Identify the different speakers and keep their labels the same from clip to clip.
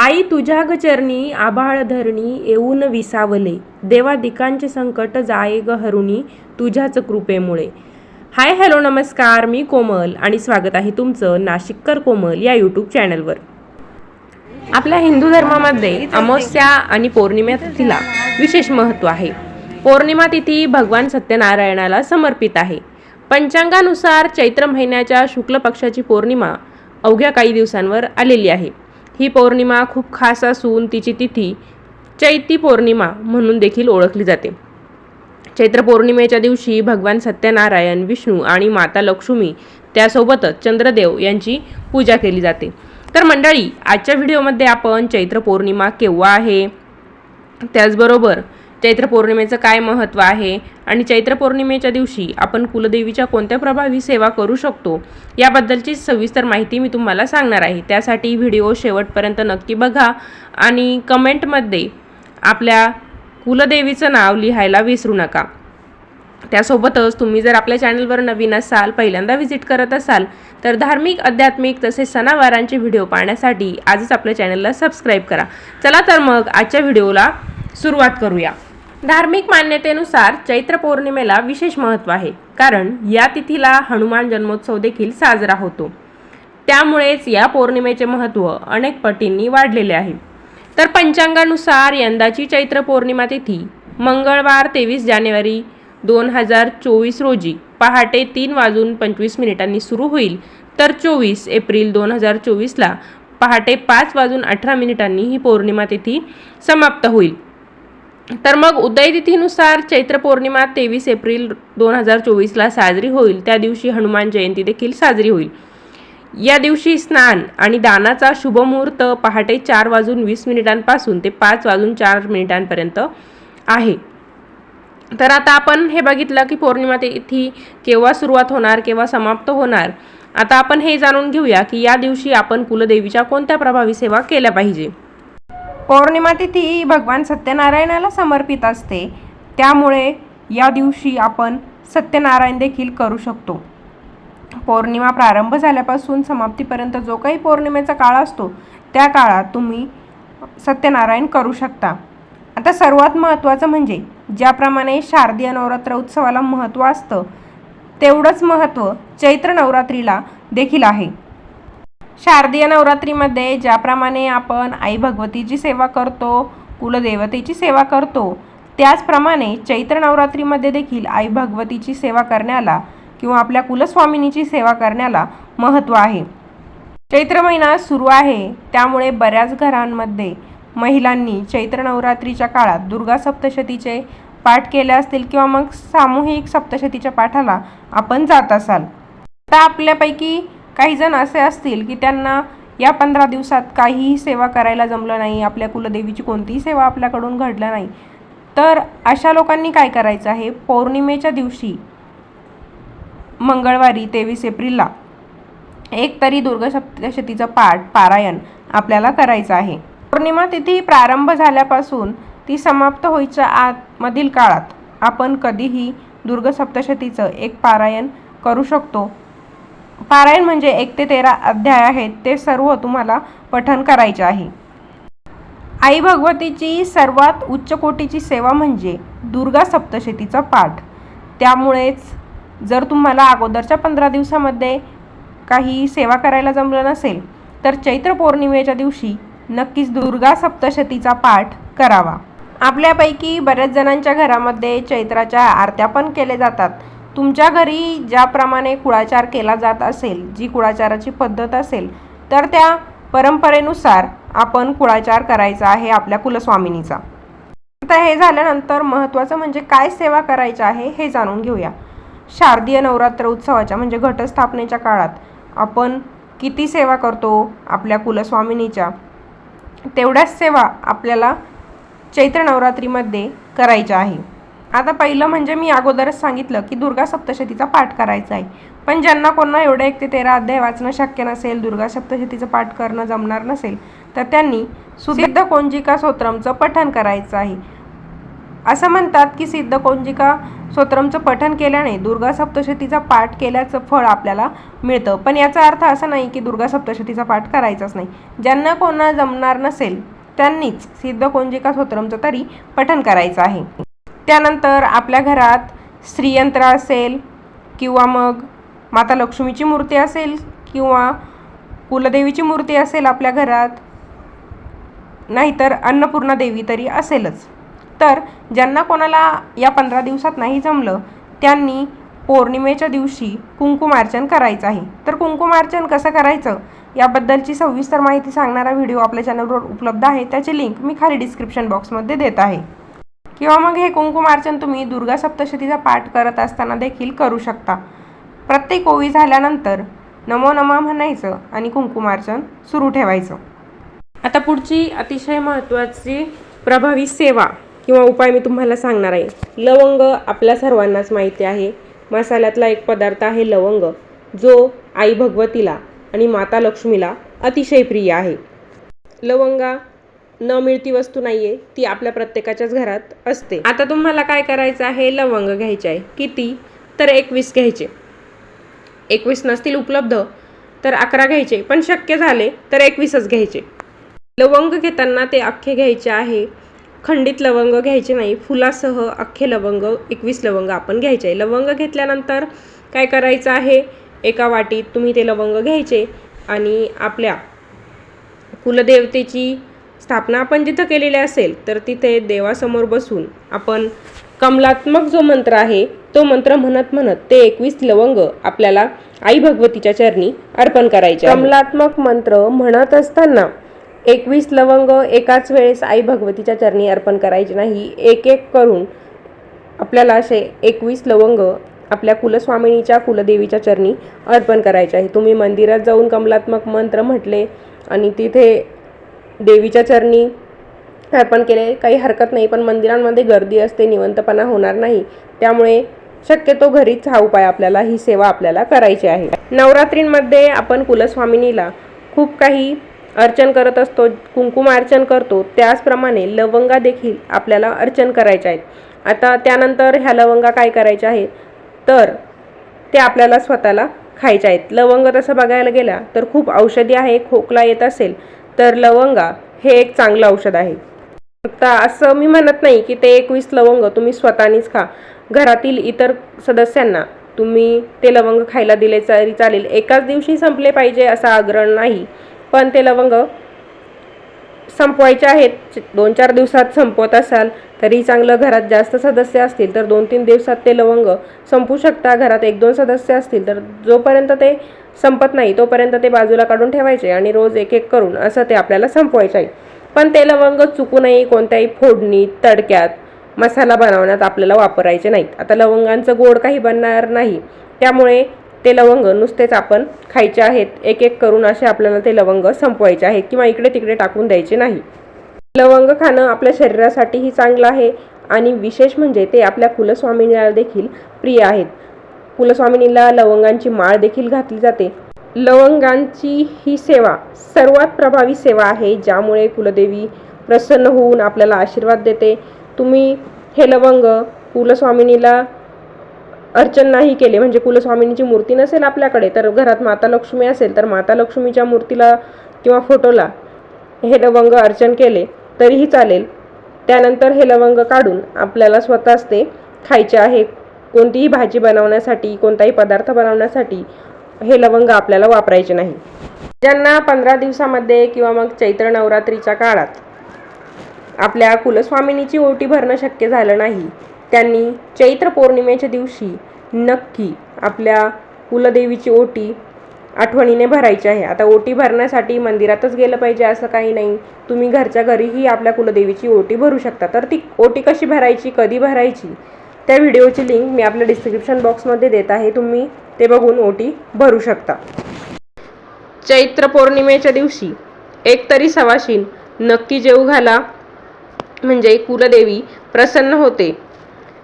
Speaker 1: आई तुझ्या गचरणी आभाळ धरणी येऊन विसावले. देवा दिकांचे संकट जाय ग हरुणी तुझ्याच कृपेमुळे. हाय हॅलो नमस्कार मी कोमल आणि स्वागत आहे तुमचं नाशिककर कोमल या यूट्यूब चॅनलवर. आपल्या हिंदू धर्मामध्ये अमावस्या आणि पौर्णिमा तिथीला विशेष महत्त्व आहे. पौर्णिमा तिथी भगवान सत्यनारायणाला समर्पित आहे. पंचांगानुसार चैत्र महिन्याच्या शुक्ल पक्षाची पौर्णिमा अवघ्या काही दिवसांवर आलेली आहे. ही पौर्णिमा खूप खास असून तिची तिथी चैती पौर्णिमा म्हणून देखील ओळखली जाते. चैत्र पौर्णिमेच्या दिवशी भगवान सत्यनारायण विष्णू आणि माता लक्ष्मी त्यासोबतच चंद्रदेव यांची पूजा केली जाते. तर मंडळी आजच्या व्हिडिओमध्ये आपण चैत्र पौर्णिमा केव्हा आहे? त्याचबरोबर चैत्र पौर्णिमेचं काय महत्त्व आहे? आणि चैत्र पौर्णिमेच्या दिवशी आपण कुलदेवीच्या कोणत्या प्रभावी सेवा करू शकतो? याबद्दलची सविस्तर माहिती मी तुम्हाला सांगणार आहे. त्यासाठी व्हिडिओ शेवटपर्यंत नक्की बघा आणि कमेंटमध्ये आपल्या कुलदेवीचं नाव लिहायला विसरू नका. त्यासोबतच तुम्ही जर आपल्या चॅनलवर नवीन असाल पहिल्यांदा व्हिजिट करत असाल तर धार्मिक आध्यात्मिक तसेच सणावारांचे व्हिडिओ पाहण्यासाठी आजच आपल्या चॅनलला सबस्क्राईब करा. चला तर मग आजच्या व्हिडिओला सुरुवात करूया. धार्मिक मान्यतेनुसार चैत्र पौर्णिमेला विशेष महत्त्व आहे कारण या तिथीला हनुमान जन्मोत्सव देखील साजरा होतो. त्यामुळेच या पौर्णिमेचे महत्त्व अनेक पटींनी वाढलेले आहे. तर पंचांगानुसार यंदाची चैत्र पौर्णिमा तिथी मंगळवार तेवीस जानेवारी दोन हजार चोवीस रोजी पहाटे तीन वाजून पंचवीस मिनिटांनी सुरू होईल. तर चोवीस एप्रिल दोन हजार चोवीसला पहाटे पाच वाजून अठरा मिनिटांनी ही पौर्णिमा तिथी समाप्त होईल. तर मग उदय तिथीनुसार चैत्र पौर्णिमा तेवीस एप्रिल दोन हजार चोवीसला साजरी होईल. त्या दिवशी हनुमान जयंती देखील साजरी होईल. या दिवशी स्नान आणि दानाचा शुभमुहूर्त पहाटे चार वाजून वीस मिनिटांपासून ते पाच वाजून चार मिनिटांपर्यंत आहे. तर आता आपण हे बघितलं की पौर्णिमा तिथी केव्हा सुरुवात होणार केव्हा समाप्त होणार? आता आपण हे जाणून घेऊया की या दिवशी आपण कुलदेवीच्या कोणत्या प्रभावी सेवा केल्या पाहिजे?
Speaker 2: पौर्णिमा तिथी भगवान सत्यनारायणाला समर्पित असते. त्यामुळे या दिवशी आपण सत्यनारायण देखील करू शकतो. पौर्णिमा प्रारंभ झाल्यापासून समाप्तीपर्यंत जो काही पौर्णिमेचा काळ असतो त्या काळात तुम्ही सत्यनारायण करू शकता. आता सर्वात महत्त्वाचं म्हणजे ज्याप्रमाणे शारदीय नवरात्र उत्सवाला महत्त्व असतं तेवढंच महत्त्व चैत्र नवरात्रीला देखील आहे. शारदीय नवरात्रीमध्ये ज्याप्रमाणे आपण आई भगवतीची सेवा करतो कुलदेवतेची सेवा करतो त्याचप्रमाणे चैत्र नवरात्रीमध्ये देखील आई भगवतीची सेवा करण्याला किंवा आपल्या कुलस्वामिनीची सेवा करण्याला महत्त्व आहे. चैत्र महिना सुरू आहे त्यामुळे बऱ्याच घरांमध्ये महिलांनी चैत्र नवरात्रीच्या काळात दुर्गा सप्तशतीचे पाठ केले असतील किंवा मग सामूहिक सप्तशतीच्या पाठाला आपण जात असाल. आता आपल्यापैकी काही जण असे असतील की त्यांना या पंधरा दिवसात काहीही सेवा करायला जमलं नाही आपल्या कुलदेवीची कोणतीही सेवा आपल्याकडून घडलं नाही. तर अशा लोकांनी काय करायचं आहे? पौर्णिमेच्या दिवशी मंगळवारी तेवीस एप्रिलला एक तरी दुर्गा सप्तशतीचं पाठ पारायण आपल्याला करायचं आहे. पौर्णिमा तिथी प्रारंभ झाल्यापासून ती समाप्त होईच्या आतमधील काळात आपण कधीही दुर्ग सप्तशतीचं एक पारायण करू शकतो. पारायण म्हणजे एक ते तेरा अध्याय आहेत ते सर्व तुम्हाला पठन करायचे आहे. आई भगवतीची सर्वात उच्च कोटीची सेवा म्हणजे दुर्गा सप्तशतीचा पाठ. त्यामुळेच जर तुम्हाला अगोदरच्या पंधरा दिवसामध्ये काही सेवा करायला जमलं नसेल तर चैत्र पौर्णिमेच्या दिवशी नक्कीच दुर्गा सप्तशतीचा पाठ करावा. आपल्यापैकी बऱ्याच जणांच्या घरामध्ये चैत्राच्या आरत्या पण केले जातात. तुमच्या घरी ज्याप्रमाणे कुळाचार केला जात असेल जी कुळाचाराची पद्धत असेल तर त्या परंपरेनुसार आपण कुळाचार करायचा आहे आपल्या कुलस्वामिनीचा. आता हे झाल्यानंतर महत्त्वाचं म्हणजे काय सेवा करायचं आहे हे जाणून घेऊया. शारदीय नवरात्र उत्सवाच्या म्हणजे घटस्थापनेच्या काळात आपण किती सेवा करतो आपल्या कुलस्वामिनीच्या? तेवढ्याच सेवा आपल्याला चैत्र नवरात्रीमध्ये करायच्या आहे. आता पहिलं म्हणजे मी अगोदरच सांगितलं की दुर्गा सप्तशतीचा पाठ करायचा आहे. पण ज्यांना कोणा एवढं एक ते तेरा अध्याय वाचणं शक्य नसेल दुर्गा सप्तशतीचं पाठ करणं जमणार नसेल तर त्यांनी सुसिद्ध कोंजिका स्तोत्रमचं पठण करायचं आहे. असं म्हणतात की सिद्ध कोंजिका स्तोत्रमचं पठन केल्याने दुर्गा सप्तशतीचा पाठ केल्याचं फळ आपल्याला मिळतं. पण याचा अर्थ असा नाही की दुर्गा सप्तशतीचा पाठ करायचाच नाही. ज्यांना कोणा जमणार नसेल त्यांनीच सिद्ध कोंजिका स्तोत्रमचं तरी पठन करायचं आहे. त्यानंतर आपल्या घरात श्रीयंत्र असेल किंवा मग माता लक्ष्मीची मूर्ती असेल किंवा कुलदेवीची मूर्ती असेल आपल्या घरात नाहीतर अन्नपूर्णा देवी तरी असेलच. तर ज्यांना कोणाला या पंधरा दिवसात नाही जमलं त्यांनी पौर्णिमेच्या दिवशी कुंकुमार्चन करायचं आहे. तर कुंकुमार्चन कसं करायचं? याबद्दलची सविस्तर माहिती सांगणारा व्हिडिओ आपल्या चॅनलवर उपलब्ध आहे. त्याची लिंक मी खाली डिस्क्रिप्शन बॉक्समध्ये देत आहे. किंवा मग हे कुंकुमार्चन तुम्ही दुर्गा सप्तशतीचा पाठ करत असताना देखील करू शकता. प्रत्येक ओवी झाल्यानंतर नमो नमा म्हणायचं आणि कुंकुमार्चन सुरू ठेवायचं.
Speaker 1: आता पुढची अतिशय महत्त्वाची प्रभावी सेवा किंवा उपाय मी तुम्हाला सांगणार आहे. लवंग आपल्या सर्वांनाच माहिती आहे. मसाल्यातला एक पदार्थ आहे लवंग जो आई भगवतीला आणि माता लक्ष्मीला अतिशय प्रिय आहे. लवंगा न मिळती वस्तू नाही आहे ती आपल्या प्रत्येकाच्याच घरात असते. आता तुम्हाला काय करायचं आहे? लवंग घ्यायचे आहे. किती? तर एकवीस घ्यायचे. एकवीस नसतील उपलब्ध तर अकरा घ्यायचे. पण शक्य झाले तर एकवीसच घ्यायचे. लवंग घेताना ते अख्खे घ्यायचे आहे. खंडित लवंग घ्यायचे नाही. फुलासह अख्खे लवंग एकवीस लवंग आपण घ्यायचे आहे. लवंग घेतल्यानंतर काय करायचं आहे? एका वाटीत तुम्ही ते लवंग घ्यायचे आणि आपल्या कुलदेवतेची स्थापना आपण जिथं केलेली असेल तर तिथे देवासमोर बसून आपण कमलात्मक जो मंत्र आहे तो मंत्र म्हणत म्हणत ते एकवीस लवंग आपल्याला आई भगवतीच्या चरणी अर्पण करायचे कमलात्मक मंत्र म्हणत असताना एकवीस लवंग एकाच वेळेस आई भगवतीच्या चरणी अर्पण करायचे नाही. एक एक करून आपल्याला असे एकवीस लवंग आपल्या कुलस्वामिनीच्या कुलदेवीच्या चरणी अर्पण करायचे आहे. तुम्ही मंदिरात जाऊन कमलात्मक मंत्र म्हटले आणि तिथे देवीच्या चरणी अर्पण केले. काही हरकत नाही पण मंदिरांमध्ये गर्दी असते निवंतपणा होणार नाही. त्यामुळे शक्यतो घरीच हा उपाय आपल्याला ही सेवा आपल्याला करायची आहे. नवरात्रींमध्ये आपण कुलस्वामिनीला खूप काही अर्चन करत असतो कुंकुम अर्चन करतो. त्याचप्रमाणे लवंगा देखील आपल्याला अर्चन करायचे आहेत. आता त्यानंतर ह्या लवंगा काय करायच्या आहेत? तर ते आपल्याला स्वतःला खायचे आहेत. लवंग तसं बघायला गेला तर खूप औषधी आहे खोकला येत असेल तर लवंगा हे एक चांगलं औषध आहे. आता असं मी म्हणत नाही की ते एकवीस लवंग तुम्ही स्वतःनीच खा. घरातील इतर सदस्यांना तुम्ही ते लवंग खायला दिले तरी चालेल. एकाच दिवशी संपले पाहिजे असा आग्रह नाही. पण ते लवंग संपवायचे आहेत. दोन चार दिवसात संपवत असाल तरी चांगलं घरात जास्त सदस्य असतील तर दोन तीन दिवसात ते लवंग संपू शकता. घरात एक दोन सदस्य असतील तर जोपर्यंत ते संपत नाही तोपर्यंत ते बाजूला काढून ठेवायचे आणि रोज एक एक करून असं ते आपल्याला संपवायचं आहे. पण ते लवंग चुकू नये कोणत्याही फोडणीत तडक्यात मसाला बनवण्यात आपल्याला वापरायचे नाहीत. आता लवंगांचं गोड काही बनणार नाही. त्यामुळे ते लवंग नुसतेच आपण खायचे आहेत एक एक करून असे आपल्याला ते लवंग संपवायचे आहेत किंवा इकडे तिकडे टाकून द्यायचे नाही. लवंग खाणं आपल्या शरीरासाठीही चांगलं आहे आणि विशेष म्हणजे ते आपल्या कुलस्वामिनीला देखील प्रिय आहेत. कुलस्वामिनीला लवंगांची माळ देखील घातली जाते. लवंगांची ही सेवा सर्वात प्रभावी सेवा आहे ज्यामुळे कुलदेवी प्रसन्न होऊन आपल्याला आशीर्वाद देते. तुम्ही हे लवंग कुलस्वामिनीला अर्चन नाही केले म्हणजे कुलस्वामिनीची मूर्ती नसेल आपल्याकडे तर घरात माता लक्ष्मी असेल तर माता लक्ष्मीच्या मूर्तीला किंवा फोटोला हे लवंग अर्चन केले तरीही चालेल. त्यानंतर हे लवंग काढून आपल्याला स्वतःच ते खायचे आहे. कोणतीही भाजी बनवण्यासाठी कोणताही पदार्थ बनवण्यासाठी हे लवंग आपल्याला वापरायचे नाही. ज्यांना पंधरा दिवसामध्ये किंवा मग चैत्र नवरात्रीच्या काळात आपल्या कुलस्वामिनीची ओटी भरणं शक्य झालं नाही त्यांनी चैत्र पौर्णिमेच्या दिवशी नक्की आपल्या कुलदेवीची ओटी आठवणीने भरायची आहे. आता ओटी भरण्यासाठी मंदिरातच गेलं पाहिजे असं काही नाही. तुम्ही घरच्या घरीही आपल्या कुलदेवीची ओटी भरू शकता. तर ती ओटी कशी भरायची कधी भरायची त्या व्हिडिओची लिंक मी आपल्या डिस्क्रिप्शन बॉक्समध्ये देत आहे. तुम्ही ते बघून ओटी भरू शकता. चैत्र पौर्णिमेच्या दिवशी एक तरी सवाशीन नक्की जेऊ घाला. म्हणजे कुलदेवी प्रसन्न होते.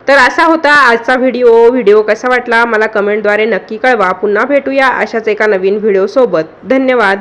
Speaker 1: तर असा होता आजचा व्हिडिओ. व्हिडिओ कसा वाटला? मला कमेंटद्वारे नक्की कळवा. पुन्हा भेटूया अशाच एका नवीन व्हिडिओसोबत धन्यवाद.